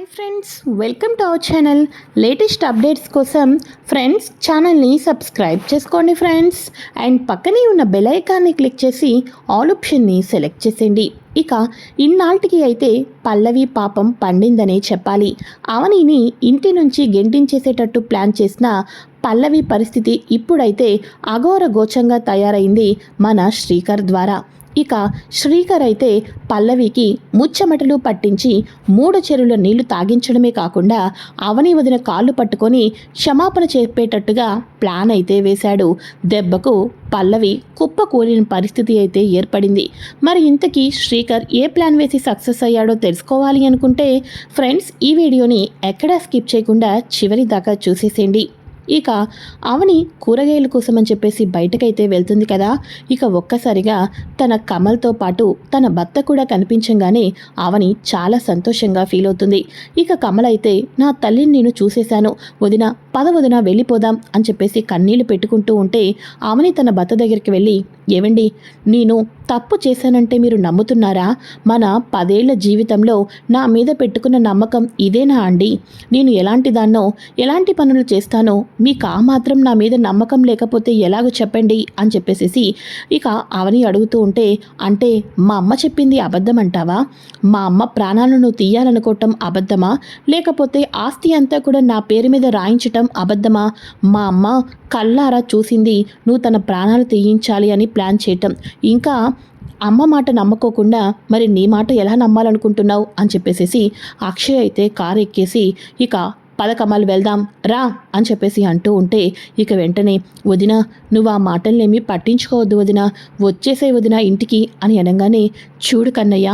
Hi friends welcome to our channel latest updates కోసం friends ఛానల్ని subscribe చేసుకోండి friends and పక్కనే ఉన్న బెల్ ఐకాన్ని క్లిక్ చేసి ఆల్ ఆప్షన్ని సెలెక్ట్ చేసేయండి. ఇక ఇన్నాళ్ళకి అయితే పల్లవి పాపం పండిందనే చెప్పాలి. అవనిని ఇంటి నుంచి గెంటించేసేటట్టు ప్లాన్ చేసిన పల్లవి పరిస్థితి ఇప్పుడైతే అఘోర గోచంగా తయారైంది మన శ్రీకర్ ద్వారా. ఇక శ్రీకర్ అయితే పల్లవికి ముచ్చమటలు పట్టించి మూడు చెరువుల నీళ్ళు తాగించడమే కాకుండా అవని వదిన కాళ్ళు పట్టుకొని క్షమాపణ చెప్పేటట్టుగా ప్లాన్ అయితే వేశాడు. దెబ్బకు పల్లవి కుప్ప కూలిన పరిస్థితి అయితే ఏర్పడింది. మరి ఇంతకీ శ్రీకర్ ఏ ప్లాన్ వేసి సక్సెస్ అయ్యాడో తెలుసుకోవాలి అనుకుంటే ఫ్రెండ్స్ ఈ వీడియోని ఎక్కడా స్కిప్ చేయకుండా చివరి దాకా చూసేసేయండి. ఇక అవని కూరగాయల కోసం అని చెప్పేసి బయటకైతే వెళ్తుంది కదా. ఇక ఒక్కసారిగా తన కమల్తో పాటు తన భర్త కూడా కనిపించంగానే అవని చాలా సంతోషంగా ఫీల్ అవుతుంది. ఇక కమల్ అయితే నా తల్లిని నేను చూసేశాను. వదిన పద వదిన వెళ్ళిపోదాం అని చెప్పేసి కన్నీళ్ళు పెట్టుకుంటూ ఉంటే అవని తన భర్త దగ్గరికి వెళ్ళి ఏవండి నేను తప్పు చేశానంటే మీరు నమ్ముతున్నారా? మన పదేళ్ళ జీవితంలో నా మీద పెట్టుకున్న నమ్మకం ఇదేనా అండి? నేను ఎలాంటి దాన్నో ఎలాంటి పనులు చేస్తానో మీకు ఆ మాత్రం నా మీద నమ్మకం లేకపోతే ఎలాగో చెప్పండి అని చెప్పేసేసి ఇక అవని అడుగుతూ ఉంటే అంటే మా అమ్మ చెప్పింది అబద్ధం అంటావా? మా అమ్మ ప్రాణాలను తీయాలనుకోవటం అబద్ధమా? లేకపోతే ఆస్తి అంతా కూడా నా పేరు మీద రాయించటం అబద్ధమా? మా అమ్మ కళ్ళారా చూసింది నువ్వు తన ప్రాణాలు తీయించాలి అని ప్లాన్ చేయటం. ఇంకా అమ్మ మాట నమ్మకోకుండా మరి నీ మాట ఎలా నమ్మాలనుకుంటున్నావు? అని చెప్పేసేసి అక్షయ్ అయితే కారు ఎక్కేసి ఇక పదకమాలు వెళ్దాం రా అని చెప్పేసి అంటూ ఉంటే ఇక వెంటనే వదిన నువ్వు ఆ మాటలనేమి పట్టించుకోవద్దు వదిన వచ్చేసే వదిన ఇంటికి అని అనగానే చూడు కన్నయ్య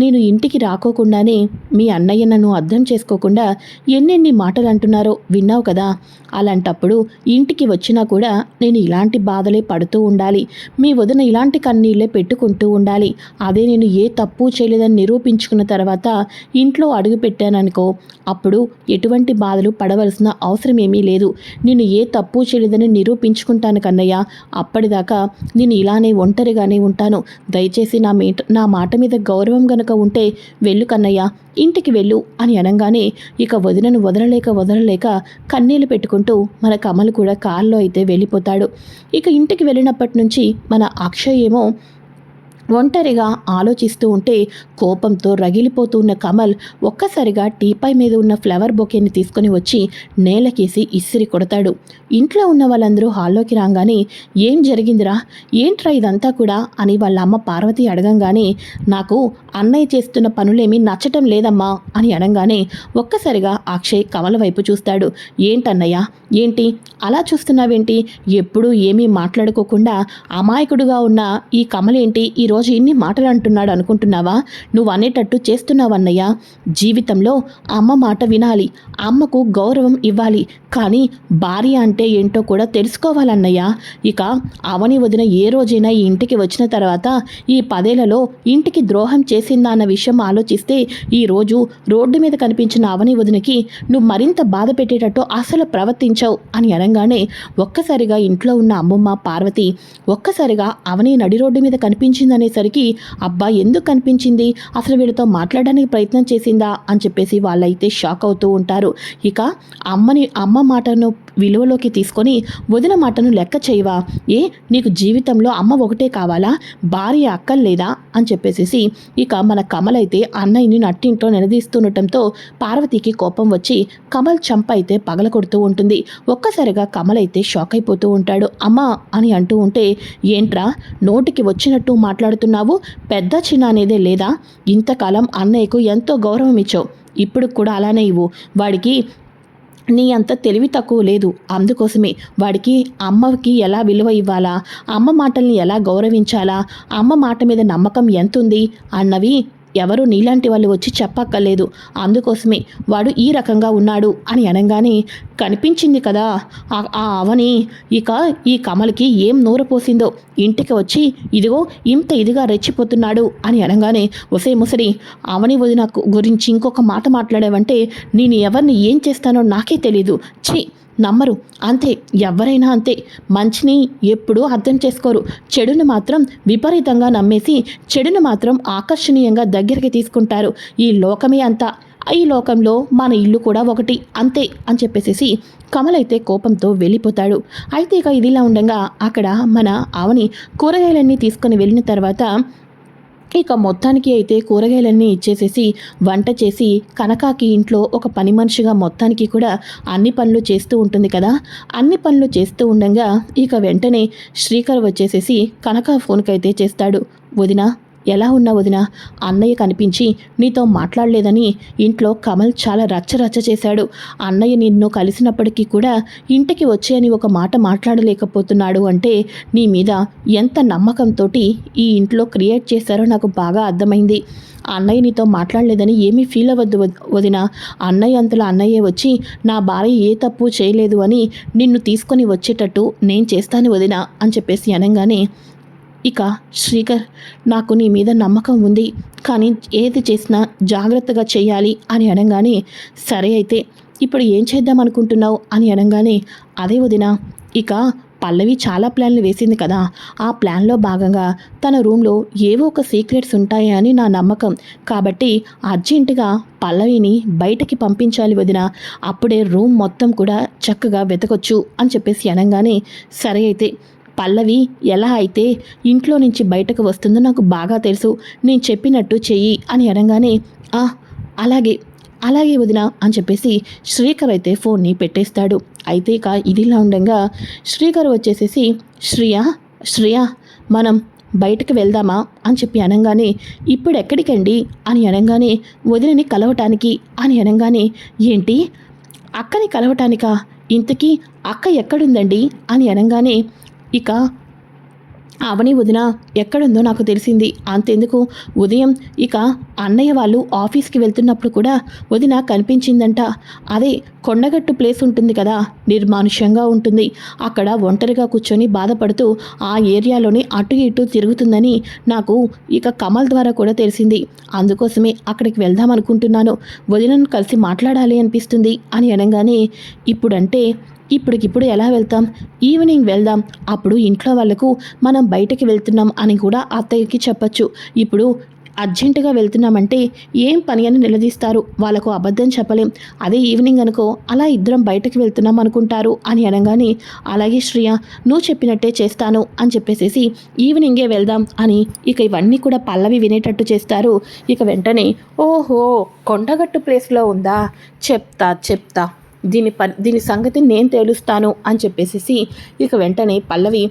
నేను ఇంటికి రాకోకుండానే మీ అన్నయ్య నన్ను అర్థం చేసుకోకుండా ఎన్నెన్ని మాటలు అంటున్నారో విన్నావు కదా? అలాంటప్పుడు ఇంటికి వచ్చినా కూడా నేను ఇలాంటి బాధలే పడుతూ ఉండాలి. మీ వదిన ఇలాంటి కన్నీళ్ళే పెట్టుకుంటూ ఉండాలి. అదే నేను ఏ తప్పు చేయలేదని నిరూపించుకున్న తర్వాత ఇంట్లో అడుగు పెట్టాననుకో అప్పుడు ఎటువంటి బాధలు పడవలసిన అవసరం ఏమీ లేదు. నేను ఏ తప్పు చేయలేదని నిరూపించుకుంటాను కన్నయ్య. అప్పటిదాకా నేను ఇలానే ఒంటరిగానే ఉంటాను. దయచేసి నా మీట నా మాట మీద గౌరవం గనక ఉంటే వెళ్ళు కన్నయ్య ఇంటికి వెళ్ళు అని అనగానే ఇక వదినను వదలలేక వదలలేక కన్నీళ్ళు పెట్టుకుంటూ మన కమల్ కూడా కారులో అయితే వెళ్ళిపోతాడు. ఇక ఇంటికి వెళ్ళినప్పటి నుంచి మన అక్షయ్ ఏమో ఒంటరిగా ఆలోచిస్తూ ఉంటే కోపంతో రగిలిపోతూ ఉన్న కమల్ ఒక్కసారిగా టీపై మీద ఉన్న ఫ్లవర్ బొకేని తీసుకొని వచ్చి నేలకేసి ఇసిరి కొడతాడు. ఇంట్లో ఉన్న వాళ్ళందరూ హాల్లోకి రాగానే ఏం జరిగిందిరా? ఏంట్రా ఇదంతా కూడా? అని వాళ్ళ అమ్మ పార్వతి అడగంగానే నాకు అన్నయ్య చేస్తున్న పనులేమీ నచ్చటం లేదమ్మా అని అనగానే ఒక్కసారిగా అక్షయ్ కమల వైపు చూస్తాడు. ఏంటన్నయ్య? ఏంటి? అలా చూస్తున్నావేంటి? ఎప్పుడూ ఏమీ మాట్లాడుకోకుండా అమాయకుడుగా ఉన్న ఈ కమలేంటి? ఈరోజు ఇన్ని మాటలు అంటున్నాడు అనుకుంటున్నావా? నువ్వు అనేటట్టు చేస్తున్నావన్నయ్య. జీవితంలో అమ్మ మాట వినాలి అమ్మకు గౌరవం ఇవ్వాలి కానీ భార్య అంటే ఏంటో కూడా తెలుసుకోవాలన్నయ్య. ఇక అవని వదిన ఏ రోజైనా ఈ ఇంటికి వచ్చిన తర్వాత ఈ పదేళ్ళలో ఇంటికి ద్రోహం చేసిందా అన్న విషయం ఆలోచిస్తే ఈరోజు రోడ్డు మీద కనిపించిన అవని వదినకి నువ్వు మరింత బాధ పెట్టేటట్టు అసలు ప్రవర్తించావు అని అనగానే ఒక్కసారిగా ఇంట్లో ఉన్న అమ్మమ్మ పార్వతి ఒక్కసారిగా అవని నడి రోడ్డు మీద అనుకునేసరికి అబ్బా ఎందుకు కనిపించింది అసలు వీళ్ళతో మాట్లాడడానికి ప్రయత్నం చేసిందా? అని చెప్పేసి వాళ్ళైతే షాక్ అవుతూ ఉంటారు. ఇక అమ్మని అమ్మ మాటను విలువలోకి తీసుకొని వదిన మాటను లెక్క చేయవా? ఏ నీకు జీవితంలో అమ్మ ఒకటే కావాలా? భార్య అక్కర్లేదా అని చెప్పేసేసి ఇక మన కమల్ అయితే అన్నయ్యని నట్టింట్లో నిలదీస్తుండటంతో పార్వతికి కోపం వచ్చి కమల్ చంప అయితే పగల కొడుతూ ఉంటుంది. ఒక్కసారిగా కమల్ అయితే షాక్ అయిపోతూ ఉంటాడు. అమ్మా అని అంటూ ఉంటే ఏంట్రా? నోటికి వచ్చినట్టు మాట్లాడుతున్నావు? పెద్ద చిన్న అనేదే లేదా? ఇంతకాలం అన్నయ్యకు ఎంతో గౌరవం ఇచ్చావు ఇప్పుడు కూడా అలానే ఇవ్వు. వాడికి నీ అంత తెలివి తక్కువ లేదు. అందుకోసమే వాడికి అమ్మకి ఎలా విలువ ఇవ్వాలా? అమ్మ మాటల్ని ఎలా గౌరవించాలా? అమ్మ మాట మీద నమ్మకం ఎంతుంది? అన్నవి ఎవరు నీలాంటి వాళ్ళు వచ్చి చెప్పక్కర్లేదు. అందుకోసమే వాడు ఈ రకంగా ఉన్నాడు అని అనగానే కనిపించింది కదా ఆ అవని. ఇక ఈ కమలకి ఏం నూర పోసిందో. ఇంటికి వచ్చి ఇదిగో ఇంత ఇదిగా రెచ్చిపోతున్నాడు అని అనగానే ఒసే ముసరి అవని వదిన గురించి ఇంకొక మాట మాట్లాడావంటే నేను ఎవరిని ఏం చేస్తానో నాకే తెలీదు. ఛీ! నమ్మరు. అంతే ఎవరైనా అంతే. మంచిని ఎప్పుడూ అర్థం చేసుకోరు. చెడును మాత్రం విపరీతంగా నమ్మేసి చెడును మాత్రం ఆకర్షణీయంగా దగ్గరికి తీసుకుంటారు. ఈ లోకమే అంతా. ఈ లోకంలో మన ఇల్లు కూడా ఒకటి. అంతే అని చెప్పేసి కమలైతే కోపంతో వెళ్ళిపోతాడు. అయితే ఇక ఇదిలా ఉండగా అక్కడ మన ఆవని కూరగాయలన్నీ తీసుకొని వెళ్ళిన తర్వాత ఇక మొత్తానికి అయితే కూరగాయలన్నీ ఇచ్చేసేసి వంట చేసి కనకాకి ఇంట్లో ఒక పని మనిషిగా మొత్తానికి కూడా అన్ని పనులు చేస్తూ ఉంటుంది కదా. అన్ని పనులు చేస్తూ ఉండగా ఇక వెంటనే శ్రీకర్ వచ్చేసేసి కనక ఫోన్కి అయితే చేస్తాడు. వదినా ఎలా ఉన్నా వదిన అన్నయ్య కనిపించి నీతో మాట్లాడలేదని ఇంట్లో కమల్ చాలా రచ్చ రచ్చ చేశాడు. అన్నయ్య నిన్ను కలిసినప్పటికీ కూడా ఇంటికి వచ్చేయని ఒక మాట మాట్లాడలేకపోతున్నాడు అంటే నీ మీద ఎంత నమ్మకంతో ఈ ఇంట్లో క్రియేట్ చేశారో నాకు బాగా అర్థమైంది. అన్నయ్య నీతో మాట్లాడలేదని ఏమీ ఫీల్ అవ్వద్దు వదిన. అన్నయ్య అంతలో అన్నయ్య వచ్చి నా భార్య ఏ తప్పు చేయలేదు అని నిన్ను తీసుకొని వచ్చేటట్టు నేను చేస్తాను వదిన అని చెప్పేసి అనగానే ఇక శ్రీకర్ నాకు నీ మీద నమ్మకం ఉంది కానీ ఏది చేసినా జాగ్రత్తగా చేయాలి అని అనగానే సరే అయితే ఇప్పుడు ఏం చేద్దాం అనుకుంటున్నావు అని అనగానే అదే వదిన ఇక పల్లవి చాలా ప్లాన్లు వేసింది కదా ఆ ప్లాన్లో భాగంగా తన రూమ్లో ఏవో ఒక సీక్రెట్స్ ఉంటాయి అని నా నమ్మకం కాబట్టి అర్జెంటుగా పల్లవిని బయటకి పంపించాలి వదిన అప్పుడే రూమ్ మొత్తం కూడా చక్కగా వెతకొచ్చు అని చెప్పేసి అనగానే సరే అయితే పల్లవి ఎలా అయితే ఇంట్లో నుంచి బయటకు వస్తుందో నాకు బాగా తెలుసు. నేను చెప్పినట్టు చెయ్యి అని అనగానే ఆ అలాగే అలాగే వదిన అని చెప్పేసి శ్రీకర్ అయితే ఫోన్ని పెట్టేస్తాడు. అయితే ఇక ఇదిలా ఉండగా శ్రీకర్ వచ్చేసేసి శ్రియా శ్రియా మనం బయటకు వెళ్దామా? అని చెప్పి అనగానే ఇప్పుడు ఎక్కడికండి అని అనగానే వదినని కలవటానికి అని అనగానే ఏంటి? అక్కని కలవటానికా? ఇంతకీ అక్క ఎక్కడుందండి? అని అనగానే ఇక అవని వదిన ఎక్కడుందో నాకు తెలిసింది. అంతెందుకు? ఉదయం ఇక అన్నయ్య వాళ్ళు ఆఫీస్కి వెళ్తున్నప్పుడు కూడా వదిన కనిపించిందంట. అదే కొండగట్టు ప్లేస్ ఉంటుంది కదా నిర్మానుష్యంగా ఉంటుంది. అక్కడ ఒంటరిగా కూర్చొని బాధపడుతూ ఆ ఏరియాలోనే అటు ఇటు తిరుగుతుందని నాకు ఇక కమల్ ద్వారా కూడా తెలిసింది. అందుకోసమే అక్కడికి వెళ్దాం అనుకుంటున్నాను. వదినను కలిసి మాట్లాడాలి అనిపిస్తుంది అని అనగానే ఇప్పుడంటే ఇప్పటికిప్పుడు ఎలా వెళ్తాం? ఈవినింగ్ వెళ్దాం. అప్పుడు ఇంట్లో వాళ్ళకు మనం బయటకి వెళ్తున్నాం అని కూడా అత్తయ్యకి చెప్పచ్చు. ఇప్పుడు అర్జెంటుగా వెళ్తున్నామంటే ఏం పని అని నిలదీస్తారు. వాళ్ళకు అబద్ధం చెప్పలేం. అదే ఈవినింగ్ అనుకో అలా ఇద్దరం బయటకు వెళ్తున్నాం అనుకుంటారు అని అనగానే అలాగే శ్రియ నువ్వు చెప్పినట్టే చేస్తాను అని చెప్పేసేసి ఈవినింగే వెళ్దాం అని ఇక ఇవన్నీ కూడా పల్లవి వినేటట్టు చేస్తారు. ఇక వెంటనే ఓహో కొండగట్టు ప్లేస్లో ఉందా? చెప్తా చెప్తా. దీని ప దీని సంగతి నేను తేలుస్తాను అని చెప్పేసేసి ఇక వెంటనే పల్లవి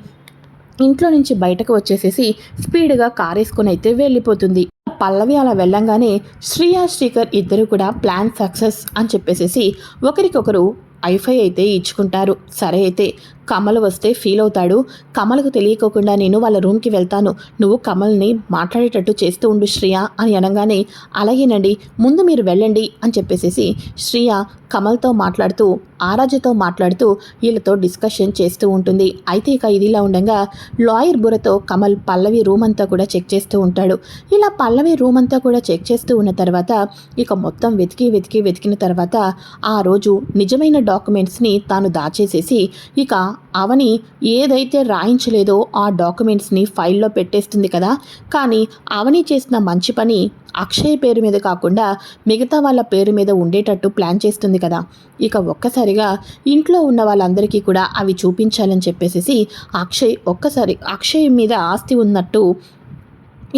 ఇంట్లో నుంచి బయటకు వచ్చేసేసి స్పీడ్గా కారేసుకొని అయితే వెళ్ళిపోతుంది. పల్లవి అలా వెళ్ళంగానే శ్రీయా శ్రీకర్ ఇద్దరు కూడా ప్లాన్ సక్సెస్ అని చెప్పేసేసి ఒకరికొకరు ఐఫై అయితే ఇచ్చుకుంటారు. సరే అయితే కమల్ వస్తే ఫీల్ అవుతాడు. కమల్కు తెలియకోకుండా నేను వాళ్ళ రూమ్కి వెళ్తాను. నువ్వు కమల్ని మాట్లాడేటట్టు చేస్తూ ఉండు శ్రియ అని అనగానే అలాగేనండి ముందు మీరు వెళ్ళండి అని చెప్పేసేసి శ్రియ కమల్తో మాట్లాడుతూ ఆరాజతో మాట్లాడుతూ వీళ్ళతో డిస్కషన్ చేస్తూ ఉంటుంది. అయితే ఇక ఇదిలా ఉండగా లాయర్ బుర్రతో కమల్ పల్లవి రూమ్ అంతా కూడా చెక్ చేస్తూ ఉంటాడు. ఇలా పల్లవి రూమ్ అంతా కూడా చెక్ చేస్తూ ఉన్న తర్వాత ఇక మొత్తం వెతికి వెతికి వెతికిన తర్వాత ఆ రోజు నిజమైన డాక్యుమెంట్స్ని తాను దాచేసేసి ఇక అవని ఏదైతే రాయించలేదో ఆ డాక్యుమెంట్స్ని ఫైల్లో పెట్టేస్తుంది కదా. కానీ అవని చేసిన మంచి పని అక్షయ్ పేరు మీద కాకుండా మిగతా వాళ్ళ పేరు మీద ఉండేటట్టు ప్లాన్ చేస్తుంది కదా. ఇక ఒక్కసారిగా ఇంట్లో ఉన్న వాళ్ళందరికీ కూడా అవి చూపించాలని చెప్పేసి అక్షయ్ ఒక్కసారి అక్షయ్ మీద ఆస్తి ఉన్నట్టు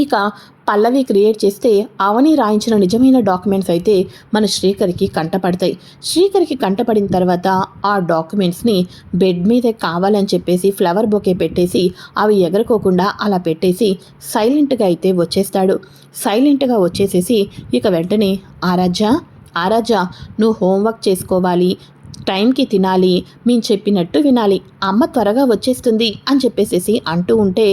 ఇక పల్లవి క్రియేట్ చేస్తే అవని రాయించిన నిజమైన డాక్యుమెంట్స్ అయితే మన శ్రీకర్కి కంటపడతాయి. శ్రీకర్కి కంటపడిన తర్వాత ఆ డాక్యుమెంట్స్ని బెడ్ మీదే కావాలని చెప్పేసి ఫ్లవర్ బొకే పెట్టేసి అవి ఎగరుకోకుండా అలా పెట్టేసి సైలెంట్గా అయితే వచ్చేస్తాడు. సైలెంట్గా వచ్చేసేసి ఇక వెంటనే ఆరాధ్య ఆరాజా నువ్వు హోంవర్క్ చేసుకోవాలి టైంకి తినాలి మేము చెప్పినట్టు వినాలి. అమ్మ త్వరగా వచ్చేస్తుంది అని చెప్పేసేసి అంటూ ఉంటే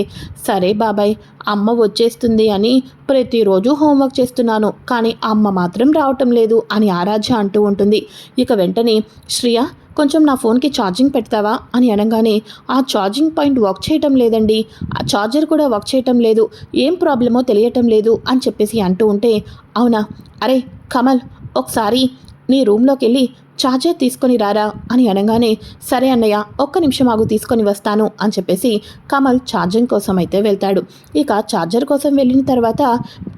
సరే బాబాయ్ అమ్మ వచ్చేస్తుంది అని ప్రతిరోజు హోంవర్క్ చేస్తున్నాను కానీ అమ్మ మాత్రం రావటం లేదు అని ఆరాధ్య అంటూ ఉంటుంది. ఇక వెంటనే శ్రియ కొంచెం నా ఫోన్కి ఛార్జింగ్ పెడతావా అని అనగానే ఆ ఛార్జింగ్ పాయింట్ వర్క్ చేయటం లేదండి. ఆ ఛార్జర్ కూడా వర్క్ చేయటం లేదు ఏం ప్రాబ్లమో తెలియటం లేదు అని చెప్పేసి అంటూ ఉంటే అవునా? అరే కమల్ ఒకసారి నీ రూమ్లోకి వెళ్ళి ఛార్జర్ తీసుకొని రారా అని అనగానే సరే అన్నయ్య ఒక్క నిమిషం ఆగు తీసుకొని వస్తాను అని చెప్పేసి కమల్ ఛార్జింగ్ కోసం అయితే వెళ్తాడు. ఇక ఛార్జర్ కోసం వెళ్ళిన తర్వాత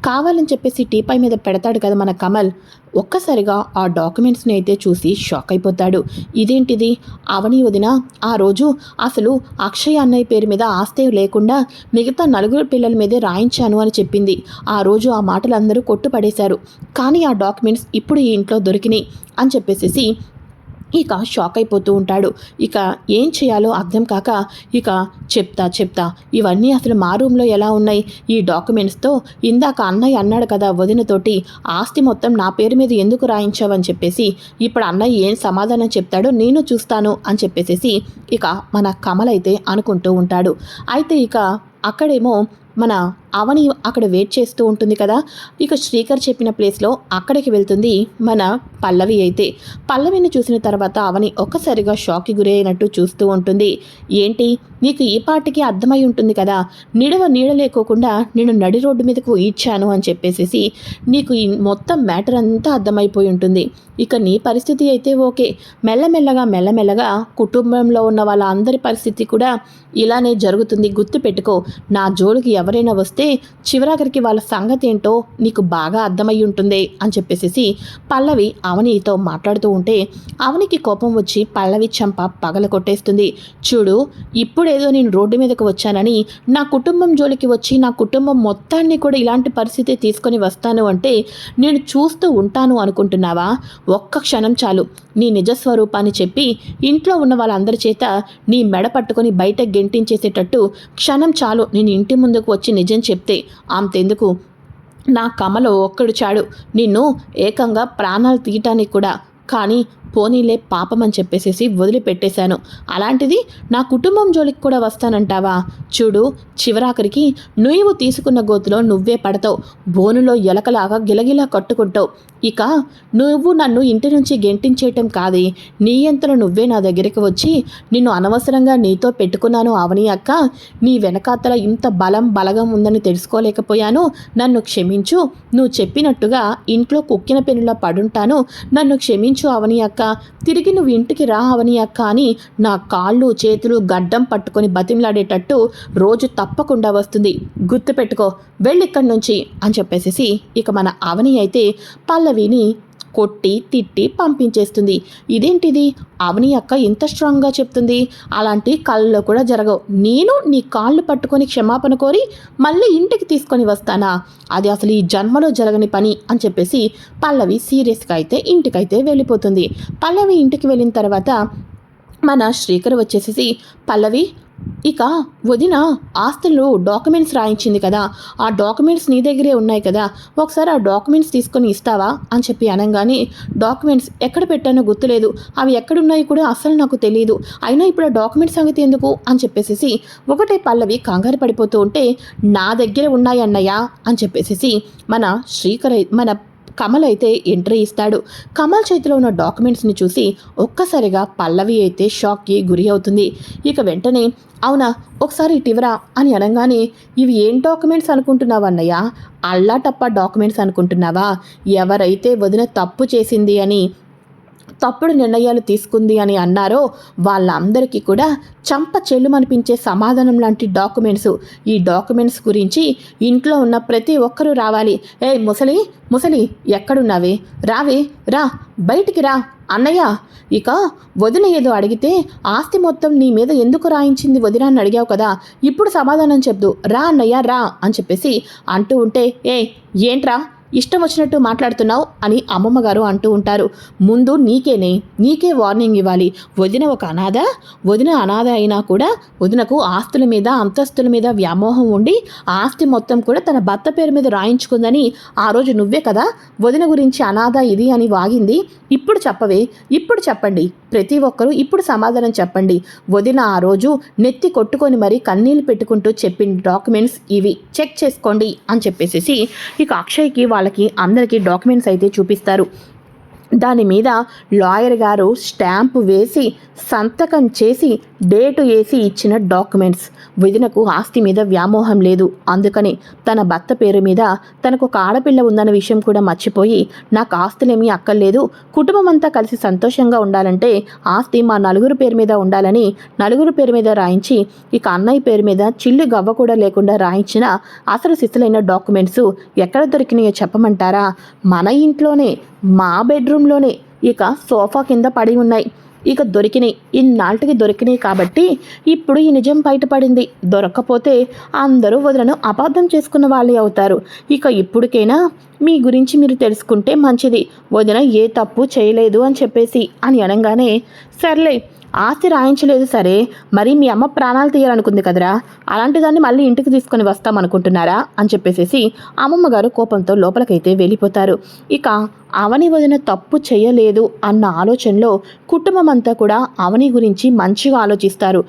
కావాలని చెప్పేసి టీపై మీద పెడతాడు కదా మన కమల్. ఒక్కసారిగా ఆ డాక్యుమెంట్స్ని అయితే చూసి షాక్ అయిపోతాడు. ఇదేంటిది? అవని వదిన ఆ రోజు అసలు అక్షయ్ అన్నయ్య పేరు మీద ఆస్తే లేకుండా మిగతా నలుగురు పిల్లల మీదే రాయించాను అని చెప్పింది. ఆ రోజు ఆ మాటలు అందరూ కొట్టుపడేశారు. కానీ ఆ డాక్యుమెంట్స్ ఇప్పుడు ఈ ఇంట్లో దొరికినాయి అని చెప్పేసి ఇక షాక్ అయిపోతూ ఉంటాడు. ఇక ఏం చేయాలో అర్థం కాక ఇక చెప్తా చెప్తా. ఇవన్నీ అసలు మా రూమ్లో ఎలా ఉన్నాయి? ఈ డాక్యుమెంట్స్తో ఇందాక అన్నయ్య అన్నాడు కదా వదినతోటి ఆస్తి మొత్తం నా పేరు మీద ఎందుకు రాయించావని చెప్పేసి ఇప్పుడు అన్నయ్య ఏం సమాధానం చెప్తాడో నేను చూస్తాను అని చెప్పేసి ఇక మన కమల్ అయితే అనుకుంటూ ఉంటాడు. అయితే ఇక అక్కడేమో మన అవని అక్కడ వెయిట్ చేస్తూ ఉంటుంది కదా. ఇక శ్రీకర్ చెప్పిన ప్లేస్లో అక్కడికి వెళ్తుంది మన పల్లవి అయితే. పల్లవిని చూసిన తర్వాత అవని ఒక్కసారిగా షాక్కి గురైనట్టు చూస్తూ ఉంటుంది. ఏంటి? నీకు ఈ పాటికి అర్థమై ఉంటుంది కదా. నిడవ నీడ లేకోకుండా నేను నడి రోడ్డు మీదకు ఇచ్చాను అని చెప్పేసి నీకు ఈ మొత్తం మ్యాటర్ అంతా అర్థమైపోయి ఉంటుంది. ఇక నీ పరిస్థితి అయితే ఓకే. మెల్లమెల్లగా మెల్లమెల్లగా కుటుంబంలో ఉన్న వాళ్ళ అందరి పరిస్థితి కూడా ఇలానే జరుగుతుంది. గుర్తు పెట్టుకో నా జోలికి ఎవరైనా వస్తే చివరాఖరికి వాళ్ళ సంగతి ఏంటో నీకు బాగా అర్థమై ఉంటుంది అని చెప్పేసి పల్లవి అవనితో మాట్లాడుతూ ఉంటే అవనికి కోపం వచ్చి పల్లవి చంప పగల కొట్టేస్తుంది. చూడు ఇప్పుడేదో నేను రోడ్డు మీదకు వచ్చానని నా కుటుంబం జోలికి వచ్చి నా కుటుంబం మొత్తాన్ని కూడా ఇలాంటి పరిస్థితి తీసుకొని వస్తాను అంటే నేను చూస్తూ ఉంటాను అనుకుంటున్నావా? ఒక్క క్షణం చాలు. నీ నిజస్వరూపాన్ని చెప్పి ఇంట్లో ఉన్న వాళ్ళందరి చేత నీ మెడ పట్టుకొని బయట గెంటించేసేటట్టు క్షణం చాలు. నేను ఇంటి ముందుకు వచ్చి నిజం చెప్తే అంతెందుకు నా కమలో ఒక్కడు చాడు. నిన్ను ఏకంగా ప్రాణాలు తీయటానికి కూడా. కానీ పోనీలే పాపం అని చెప్పేసేసి వదిలిపెట్టేశాను. అలాంటిది నా కుటుంబం జోలికి కూడా వస్తానంటావా? చూడు చివరాఖరికి నువ్వు తీసుకున్న గోతులో నువ్వే పడతావు. బోనులో ఎలకలాగా గిలగిలా కట్టుకుంటావు. ఇక నువ్వు నన్ను ఇంటి నుంచి గెంటించేయటం కాదే. నీ అంతలో నువ్వే నా దగ్గరికి వచ్చి నిన్ను అనవసరంగా నీతో పెట్టుకున్నాను అవని అక్క. నీ వెనకాతల ఇంత బలం బలగం ఉందని తెలుసుకోలేకపోయాను. నన్ను క్షమించు. నువ్వు చెప్పినట్టుగా ఇంట్లో కుక్కిన పెనులా పడుంటాను. నన్ను క్షమించు అవని అక్క. తిరిగి నువ్వు ఇంటికి రా అవని అక్క అని నా కాళ్ళు చేతులు గడ్డం పట్టుకొని బతిమలాడేటట్టు రోజు తప్పకుండా వస్తుంది. గుర్తుపెట్టుకో వెళ్ళిక్కడి నుంచి అని చెప్పేసేసి ఇక మన అవని అయితే పల్లవిని కొట్టి తిట్టి పంపించేస్తుంది. ఇదేంటిది? అవని అక్క ఇంత స్ట్రాంగ్గా చెప్తుంది. అలాంటి కళ్ళలో కూడా జరగవు. నేను నీ కాళ్ళు పట్టుకొని క్షమాపణ కోరి మళ్ళీ ఇంటికి తీసుకొని వస్తానా? అది అసలు ఈ జన్మలో జరగని పని అని చెప్పేసి పల్లవి సీరియస్గా అయితే ఇంటికైతే వెళ్ళిపోతుంది. పల్లవి ఇంటికి వెళ్ళిన తర్వాత మన శ్రీకర్ వచ్చేసేసి పల్లవి ఇక వదిన ఆస్తులు డాక్యుమెంట్స్ రాయించింది కదా. ఆ డాక్యుమెంట్స్ నీ దగ్గరే ఉన్నాయి కదా. ఒకసారి ఆ డాక్యుమెంట్స్ తీసుకొని ఇస్తావా? అని చెప్పి అనగానే డాక్యుమెంట్స్ ఎక్కడ పెట్టానో గుర్తులేదు. అవి ఎక్కడున్నాయి కూడా అసలు నాకు తెలియదు అయినా ఇప్పుడు ఆ డాక్యుమెంట్స్ సంగతి ఎందుకు? అని చెప్పేసి ఒకటే పల్లవి కంగారు పడిపోతూ ఉంటే నా దగ్గర ఉన్నాయి అన్నయ్య. అని చెప్పేసి మన శ్రీకర్ మన కమల్ అయితే ఎంట్రీ ఇస్తాడు. కమల్ చేతిలో ఉన్న డాక్యుమెంట్స్ని చూసి ఒక్కసారిగా పల్లవి అయితే షాక్కి గురి అవుతుంది. ఇక వెంటనే అవునా ఒకసారి ఇటివరా? అని అనగానే ఇవి ఏం డాక్యుమెంట్స్ అనుకుంటున్నావా అన్నయ్య? అల్లా టప్ప డాక్యుమెంట్స్ అనుకుంటున్నావా? ఎవరైతే వదిన తప్పు చేసింది అని తప్పుడు నిర్ణయాలు తీసుకుంది అని అన్నారో వాళ్ళందరికీ కూడా చంప చెల్లుమనిపించే సమాధానం లాంటి డాక్యుమెంట్స్. ఈ డాక్యుమెంట్స్ గురించి ఇంట్లో ఉన్న ప్రతి ఒక్కరూ రావాలి. ఏ ముసలి ముసలి ఎక్కడున్నావే? రావే రా బయటికి రా అన్నయ్య! ఇక వదిన ఏదో అడిగితే ఆస్తి మొత్తం నీ మీద ఎందుకు రాయించింది వదిన అని అడిగావు కదా ఇప్పుడు సమాధానం చెప్దు. రా అన్నయ్య రా అని చెప్పేసి అంటూ ఉంటే ఏ ఏంట్రా? ఇష్టం వచ్చినట్టు మాట్లాడుతున్నావు అని అమ్మమ్మ గారు అంటూ ఉంటారు. ముందు నీకేనే నీకే వార్నింగ్ ఇవ్వాలి. వదిన ఒక అనాథ వదిన అనాథ అయినా కూడా వదినకు ఆస్తుల మీద అంతస్తుల మీద వ్యామోహం ఉండి ఆస్తి మొత్తం కూడా తన భర్త పేరు మీద రాయించుకుందని ఆ రోజు నువ్వే కదా వదిన గురించి అనాథ ఇది అని వాగింది. ఇప్పుడు చెప్పవే ఇప్పుడు చెప్పండి. ప్రతి ఒక్కరూ ఇప్పుడు సమాధానం చెప్పండి. వదిన ఆ రోజు నెత్తి కొట్టుకొని మరీ కన్నీళ్ళు పెట్టుకుంటూ చెప్పిన డాక్యుమెంట్స్ ఇవి. చెక్ చేసుకోండి అని చెప్పేసి ఇక అక్షయ్కి వాళ్ళకి అందరికీ డాక్యుమెంట్స్ అయితే చూపిస్తారు. దాని మీద లాయర్ గారు స్టాంపు వేసి సంతకం చేసి డేటు వేసి ఇచ్చిన డాక్యుమెంట్స్. విధునకు ఆస్తి మీద వ్యామోహం లేదు. అందుకని తన భర్త పేరు మీద తనకు ఒక ఆడపిల్ల ఉందన్న విషయం కూడా మర్చిపోయి నాకు ఆస్తులేమీ అక్కర్లేదు. కుటుంబం అంతా కలిసి సంతోషంగా ఉండాలంటే ఆస్తి మా నలుగురు పేరు మీద ఉండాలని నలుగురు పేరు మీద రాయించి ఇక అన్నయ్య పేరు మీద చిల్లు గవ్వ కూడా లేకుండా రాయించిన అసలు సిసలైన డాక్యుమెంట్స్ ఎక్కడ దొరికినాయో చెప్పమంటారా? మన ఇంట్లోనే మా బెడ్రూమ్లోనే ఇక సోఫా కింద పడి ఉన్నాయి. ఇక దొరికినాయి ఇన్నాళ్ళకి దొరికినాయి కాబట్టి ఇప్పుడు ఈ నిజం బయటపడింది. దొరక్కపోతే అందరూ వదలను అపార్థం చేసుకున్న వాళ్ళే అవుతారు. ఇక ఇప్పటికైనా మీ గురించి మీరు తెలుసుకుంటే మంచిది. వదిన ఏ తప్పు చేయలేదు అని చెప్పేసి అని అనగానే సర్లే ఆస్తి రాయించలేదు సరే మరి మీ అమ్మ ప్రాణాలు తీయాలనుకుంది కదరా? అలాంటి దాన్ని మళ్ళీ ఇంటికి తీసుకొని వస్తాం అనుకుంటున్నారా అని చెప్పేసేసి అమ్మమ్మ గారు కోపంతో లోపలికైతే వెళ్ళిపోతారు. ఇక అవని వదిన తప్పు చేయలేదు అన్న ఆలోచనలో కుటుంబం అంతా కూడా అవని గురించి మంచిగా ఆలోచిస్తారు.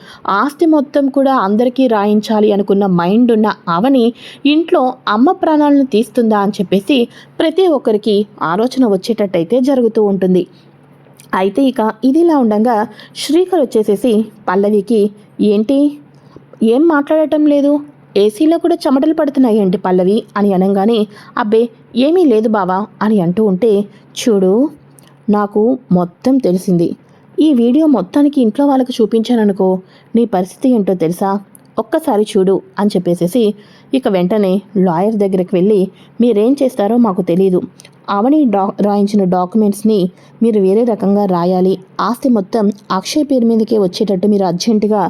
ఆస్తి మొత్తం కూడా అందరికీ రాయించాలి అనుకున్న మైండ్ ఉన్న అవని ఇంట్లో అమ్మ ప్రాణాలను తీస్తుందా అని చెప్పేసి ప్రతి ఒక్కరికి ఆలోచన వచ్చేటట్టయితే జరుగుతూ ఉంటుంది. అయితే ఇక ఇదిలా ఉండగా శ్రీకర్ వచ్చేసేసి పల్లవికి ఏంటి? ఏం మాట్లాడటం లేదు? ఏసీలో కూడా చెమటలు పడుతున్నాయండి పల్లవి? అని అనగానే అబ్బే ఏమీ లేదు బావా అని అంటూ ఉంటే చూడు నాకు మొత్తం తెలిసింది. ఈ వీడియో మొత్తానికి ఇంట్లో వాళ్ళకి చూపించాననుకో నీ పరిస్థితి ఏంటో తెలుసా? ఒక్కసారి చూడు అని చెప్పేసేసి ఇక వెంటనే లాయర్ దగ్గరికి వెళ్ళి మీరేం చేస్తారో మాకు తెలియదు అవని డా రాయించిన డాక్యుమెంట్స్ని మీరు వేరే రకంగా రాయాలి. ఆస్తి మొత్తం అక్షయ్ పేరు మీదకే వచ్చేటట్టు మీరు అర్జెంటుగా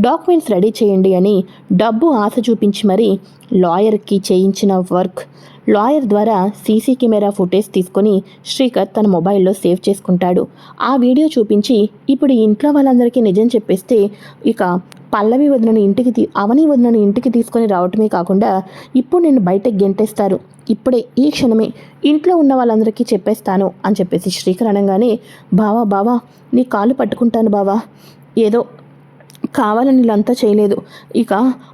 డాక్యుమెంట్స్ రెడీ చేయండి అని డబ్బు ఆశ చూపించి మరీ లాయర్కి చేయించిన వర్క్ లాయర్ ద్వారా సీసీ కెమెరా ఫుటేజ్ తీసుకొని శ్రీకర్ తన మొబైల్లో సేవ్ చేసుకుంటాడు. ఆ వీడియో చూపించి ఇప్పుడు ఇంట్లో వాళ్ళందరికీ నిజం చెప్పేస్తే ఇక పల్లవి వదినను ఇంటికి తీ అవని వదినను ఇంటికి తీసుకొని రావటమే కాకుండా ఇప్పుడు నేను బయటకు గెంటేస్తారు. ఇప్పుడే ఈ క్షణమే ఇంట్లో ఉన్న వాళ్ళందరికీ చెప్పేస్తాను అని చెప్పేసి శ్రీకర్ అనగానే బావా బావా నీ కాళ్ళు పట్టుకుంటాను బావా. ఏదో కావాలని వీళ్ళంతా చేయలేదు. ఇక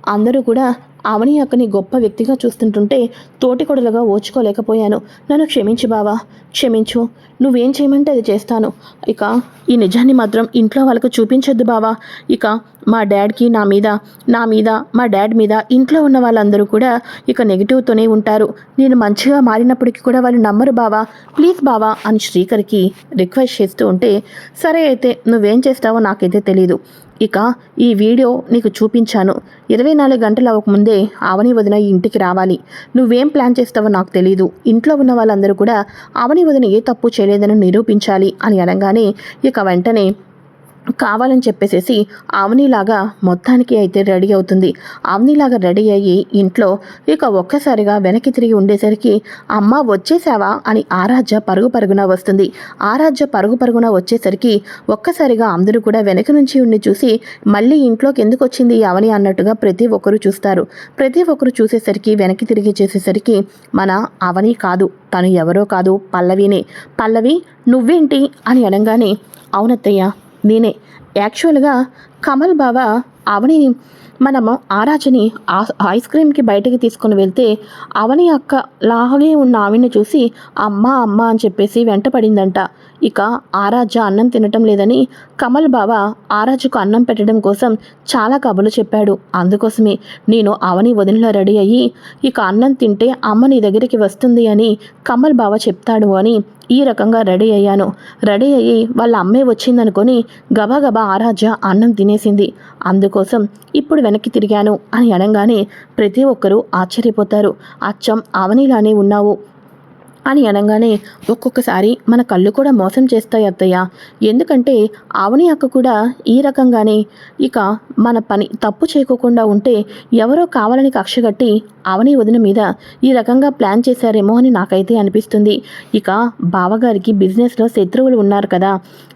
అందరూ కూడా అవని అక్కని గొప్ప వ్యక్తిగా చూస్తుంటుంటే తోటికొడలుగా ఓచుకోలేకపోయాను. నన్ను క్షమించు బావా. క్షమించు. నువ్వేం చేయమంటే అది చేస్తాను. ఇక ఈ నిజాన్ని మాత్రం ఇంట్లో వాళ్ళకు చూపించొద్దు బావా. ఇక మా డాడ్కి నా మీద నా మీద మా డాడ్ మీద ఇంట్లో ఉన్న వాళ్ళందరూ కూడా ఇక నెగిటివ్తోనే ఉంటారు. నేను మంచిగా మారినప్పటికీ కూడా వాళ్ళు నమ్మరు బావా. ప్లీజ్ బావా అని శ్రీకర్కి రిక్వెస్ట్ చేస్తూ ఉంటే సరే అయితే నువ్వేం చేస్తావో నాకైతే తెలియదు ఇక ఈ వీడియో నీకు చూపించాను. ఇరవై నాలుగు గంటల ముందే అవని వదిన ఈ ఇంటికి రావాలి. నువ్వేం ప్లాన్ చేస్తావో నాకు తెలియదు ఇంట్లో ఉన్న వాళ్ళందరూ కూడా అవని వదిన ఏ తప్పు చేయలేదని నిరూపించాలి అని అనగానే ఇక వెంటనే కావాలని చెప్పేసేసి అవనిలాగా మొత్తానికి అయితే రెడీ అవుతుంది. అవనిలాగా రెడీ అయ్యి ఇంట్లో ఇక ఒక్కసారిగా వెనక్కి తిరిగి ఉండేసరికి అమ్మ వచ్చేసావా? అని ఆరాధ్య పరుగు పరుగున వస్తుంది. ఆరాధ్య పరుగు పరుగున వచ్చేసరికి ఒక్కసారిగా అందరూ కూడా వెనక నుంచి ఉండి చూసి మళ్ళీ ఇంట్లోకి ఎందుకు వచ్చింది అవని అన్నట్టుగా ప్రతి ఒక్కరు చూస్తారు. ప్రతి ఒక్కరు చూసేసరికి వెనక్కి తిరిగి చేసేసరికి మన అవని కాదు తను ఎవరో కాదు పల్లవినే. పల్లవి నువ్వేంటి? అని అనగానే అవునత్తయ్య నేనే. యాక్చువల్గా కమల్ బావ అవని మనము ఆరాజని ఐస్ క్రీమ్కి బయటకి తీసుకొని వెళ్తే అవని అక్క లాగే ఉన్న ఆవిని చూసి అమ్మ అమ్మ అని చెప్పేసి వెంట పడిందంట ఇక ఆరాజ అన్నం తినటం లేదని కమల్ బావ ఆరాజుకు అన్నం పెట్టడం కోసం చాలా కబులు చెప్పాడు. అందుకోసమే నేను అవని వదినలో రెడీ అయ్యి ఇక అన్నం తింటే అమ్మ నీ దగ్గరికి వస్తుంది అని కమల్ బావ చెప్తాడు అని ఈ రకంగా రెడీ అయ్యాను. రెడీ అయ్యి వాళ్ళ అమ్మే వచ్చిందనుకొని గబాగబా ఆరాజ అన్నం తినేసింది. అందుకోసం ఇప్పుడు వెనక్కి తిరిగాను అని అనగానే ప్రతి ఒక్కరూ ఆశ్చర్యపోతారు. అచ్చం అవనిలానే ఉన్నావు. అని అనగానే ఒక్కొక్కసారి మన కళ్ళు కూడా మోసం చేస్తాయి అత్తయ్య. ఎందుకంటే ఆవని అక్క కూడా ఈ రకంగానే. ఇక మన పని తప్పు చేయకోకుండా ఉంటే ఎవరో కావాలని కక్షగట్టి ఆవని వదిన మీద ఈ రకంగా ప్లాన్ చేశారేమో అని నాకైతే అనిపిస్తుంది. ఇక బావగారికి బిజినెస్లో శత్రువులు ఉన్నారు కదా.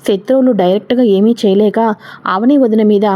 శత్రువులు డైరెక్ట్గా ఏమీ చేయలేక ఆవని వదిన మీద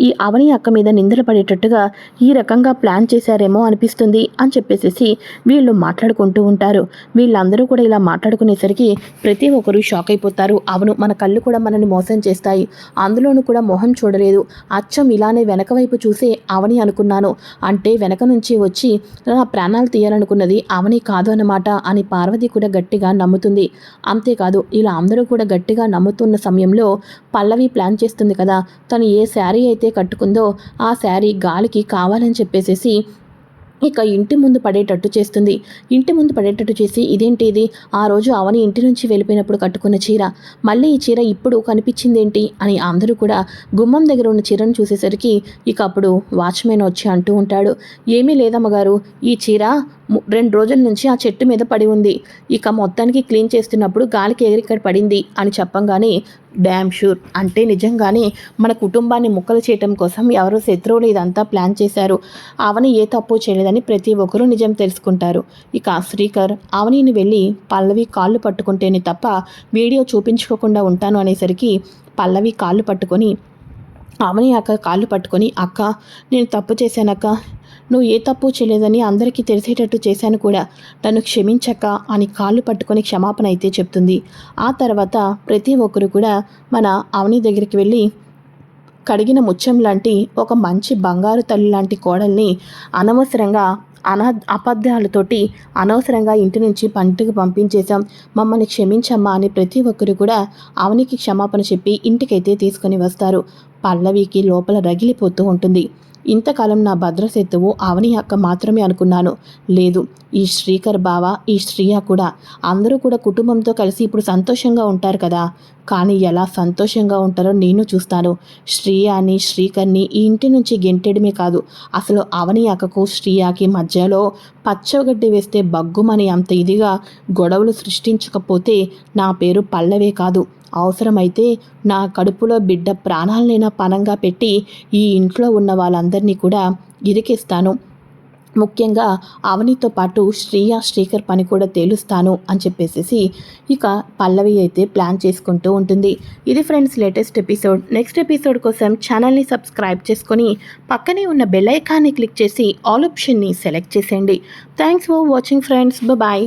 ఈ అవని అక్క మీద నిందలు పడేటట్టుగా ఈ రకంగా ప్లాన్ చేశారేమో అనిపిస్తుంది అని చెప్పేసేసి వీళ్ళు మాట్లాడుకుంటూ ఉంటారు. వీళ్ళందరూ కూడా ఇలా మాట్లాడుకునేసరికి ప్రతి ఒక్కరు షాక్ అయిపోతారు. అవును మన కళ్ళు కూడా మనల్ని మోసం చేస్తాయి. అందులోనూ కూడా మొహం చూడలేదు. అచ్చం ఇలానే వెనక వైపు చూసే అవని అనుకున్నాను. అంటే వెనక నుంచి వచ్చి నా ప్రాణాలు తీయాలనుకున్నది అవని కాదు అన్నమాట అని పార్వతి కూడా గట్టిగా నమ్ముతుంది. అంతేకాదు ఇలా అందరూ కూడా గట్టిగా నమ్ముతున్న సమయంలో పల్లవి ప్లాన్ చేస్తుంది కదా. తను ఏ శారీ అయితే కట్టుకుందో ఆ శారీ గాలికి కావాలని చెప్పేసేసి ఇక ఇంటి ముందు పడేటట్టు చేస్తుంది. ఇంటి ముందు పడేటట్టు చేసి ఇదేంటి ఇది? ఆ రోజు అవని ఇంటి నుంచి వెళ్ళిపోయినప్పుడు కట్టుకున్న చీర. మళ్ళీ ఈ చీర ఇప్పుడు కనిపించిందేంటి? అని అందరూ కూడా గుమ్మం దగ్గర ఉన్న చీరను చూసేసరికి ఇక అప్పుడు వాచ్మెన్ వచ్చి అంటూ ఉంటాడు. ఏమీ లేదమ్మగారు ఈ చీర రెండు రోజుల నుంచి ఆ చెట్టు మీద పడి ఉంది. ఇక మొత్తానికి క్లీన్ చేస్తున్నప్పుడు గాలికి ఎగిరి ఇక్కడ పడింది అని చెప్పంగానే డ్యామ్ షూర్. అంటే నిజంగానే మన కుటుంబాన్ని ముక్కలు చేయటం కోసం ఎవరో శత్రువులు ఇదంతా ప్లాన్ చేశారు. ఆవని ఏ తప్పు చేయలేదని ప్రతి ఒక్కరూ నిజం తెలుసుకుంటారు. ఇక శ్రీకర్ ఆవనిని వెళ్ళి పల్లవి కాళ్ళు పట్టుకుంటేనే తప్ప వీడియో చూపించుకోకుండా ఉంటాను అనేసరికి పల్లవి కాళ్ళు పట్టుకొని అవని అక్క కాళ్ళు పట్టుకొని అక్క నేను తప్పు చేశానక్క. నువ్వు ఏ తప్పు చేయలేదని అందరికీ తెలిసేటట్టు చేశాను కూడా. నన్ను క్షమించక అని కాళ్ళు పట్టుకొని క్షమాపణ అయితే చెప్తుంది. ఆ తర్వాత ప్రతి ఒక్కరు కూడా మన అవని దగ్గరికి వెళ్ళి కడిగిన ముత్యం లాంటి ఒక మంచి బంగారు తల్లి లాంటి కోడల్ని అనవసరంగా అనా అబద్ధాలతోటి అనవసరంగా ఇంటి నుంచి పంటకు పంపించేశాం. మమ్మల్ని క్షమించమ్మా అని ప్రతి ఒక్కరు కూడా అవనికి క్షమాపణ చెప్పి ఇంటికైతే తీసుకొని వస్తారు. పల్లవికి లోపల రగిలిపోతూ ఉంటుంది. ఇంతకాలం నా భద్రశత్రువు అవని అక్క మాత్రమే అనుకున్నాను. లేదు ఈ శ్రీకర్ బావ ఈ శ్రీయ కూడా. అందరూ కూడా కుటుంబంతో కలిసి ఇప్పుడు సంతోషంగా ఉంటారు కదా. కానీ ఎలా సంతోషంగా ఉంటారో నేను చూస్తాను. శ్రీయాని శ్రీకర్ని ఈ ఇంటి నుంచి గెంటేయడమే కాదు. అసలు అవని అక్కకు శ్రీయాకి మధ్యలో పచ్చగడ్డి వేస్తే బగ్గుమని అంత ఇదిగా గొడవలు సృష్టించకపోతే నా పేరు పల్లవే కాదు. అవసరమైతే నా కడుపులో బిడ్డ ప్రాణాలనైనా పణంగా పెట్టి ఈ ఇంట్లో ఉన్న వాళ్ళందరినీ కూడా ఇరికిస్తాను. ముఖ్యంగా అవనితో పాటు శ్రీయ శ్రీకర్ పని కూడా తేలుస్తాను అని చెప్పేసి ఇక పల్లవి అయితే ప్లాన్ చేసుకుంటూ ఉంటుంది. ఇది friends latest episode. Next episode కోసం ఛానల్ని సబ్స్క్రైబ్ చేసుకొని పక్కనే ఉన్న బెల్ ఐకాన్ని క్లిక్ చేసి ఆల్ ఆప్షన్ని సెలెక్ట్ చేసేయండి. Thanks for watching friends. Bye